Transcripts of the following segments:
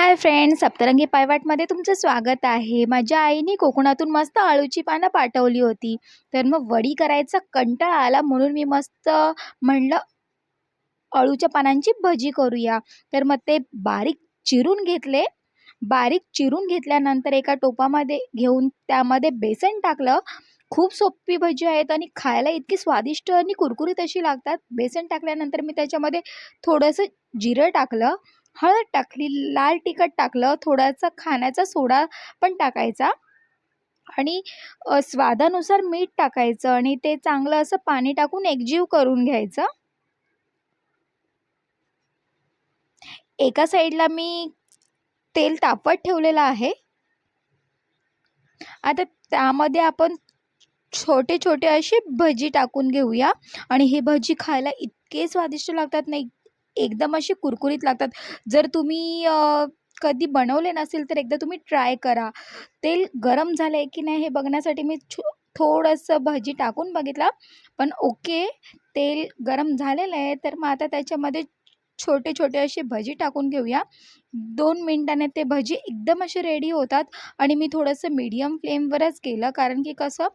Hi friends सप्तरंगी पायवाटमध्ये तुमचं स्वागत आहे. माझ्या आईने कोकणातून मस्त अळूची पानं पाठवली होती. तर मग वडी करायचा कंटाळा आला म्हणून मी मस्त म्हणलं अळूच्या पानांची भजी करूया. तर मग ते बारीक चिरून घेतले. बारीक चिरून घेतल्यानंतर एका टोपामध्ये घेऊन त्यामध्ये बेसन टाकलं. खूप सोपी भजी आहेत आणि खायला इतकी स्वादिष्ट आणि कुरकुरीत अशी लागतात. बेसन टाकल्यानंतर मी त्याच्यामध्ये थोडंसं जिरं टाकलं. हळद टाकली लाल तिखट टाकलं थोडासा खाण्याचा सोडा पण टाकायचा आणि स्वादानुसार मीठ टाकायचं आणि ते चांगलं असं पाणी टाकून एकजीव करून घ्यायचं. एका साईडला मी तेल तापत ठेवलेलं आहे. आता त्यामध्ये आपण छोटे छोटे असे भजी टाकून घेऊया आणि हे भजी खायला इतके स्वादिष्ट लागतात ना एकदम असे कुरकुरीत लागतात. जर तुम्ही कधी बनवले नसेल तर एकदा तुम्ही ट्राय करा. तेल गरम झालं आहे की नाही हे बघण्यासाठी मी छो थोडंसं भजी टाकून बघितला. पण ओके तेल गरम झालेलं आहे. तर मग आता त्याच्यामध्ये छोटे छोटे असे भजी टाकून घेऊया. दोन मिनटाने ते भजी एकदम असे रेडी होतात. आणि मी थोडंसं मीडियम फ्लेमवरच केलं. कारण की कसं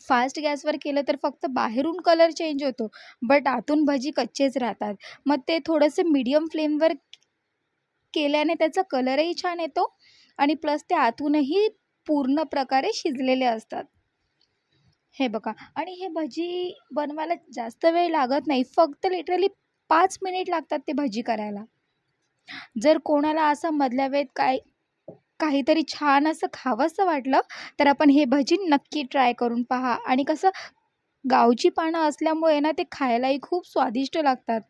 फास्ट गॅसवर केलं तर फक्त बाहेरून कलर चेंज होतो बट आतून भजी कच्चेच राहतात. मग ते थोडंसं मीडियम फ्लेमवर केल्याने त्याचा कलरही छान येतो आणि प्लस ते आतूनही पूर्ण प्रकारे शिजलेले असतात. हे बघा आणि हे भजी बनवायला जास्त वेळ लागत नाही फक्त लिटरली पाच मिनिट लागतात ते भजी करायला. जर कोणाला असा मधल्या वेळेत काय काहीतरी छान असं खावंसं वाटलं तर आपण हे भजी नक्की ट्राय करून पहा. आणि कसं गावची पानं असल्यामुळे ना ते खायलाही खूप स्वादिष्ट लागतात.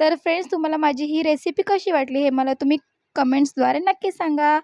तर फ्रेंड्स तुम्हाला माझी ही रेसिपी कशी वाटली हे मला तुम्ही कमेंट्सद्वारे नक्की सांगा.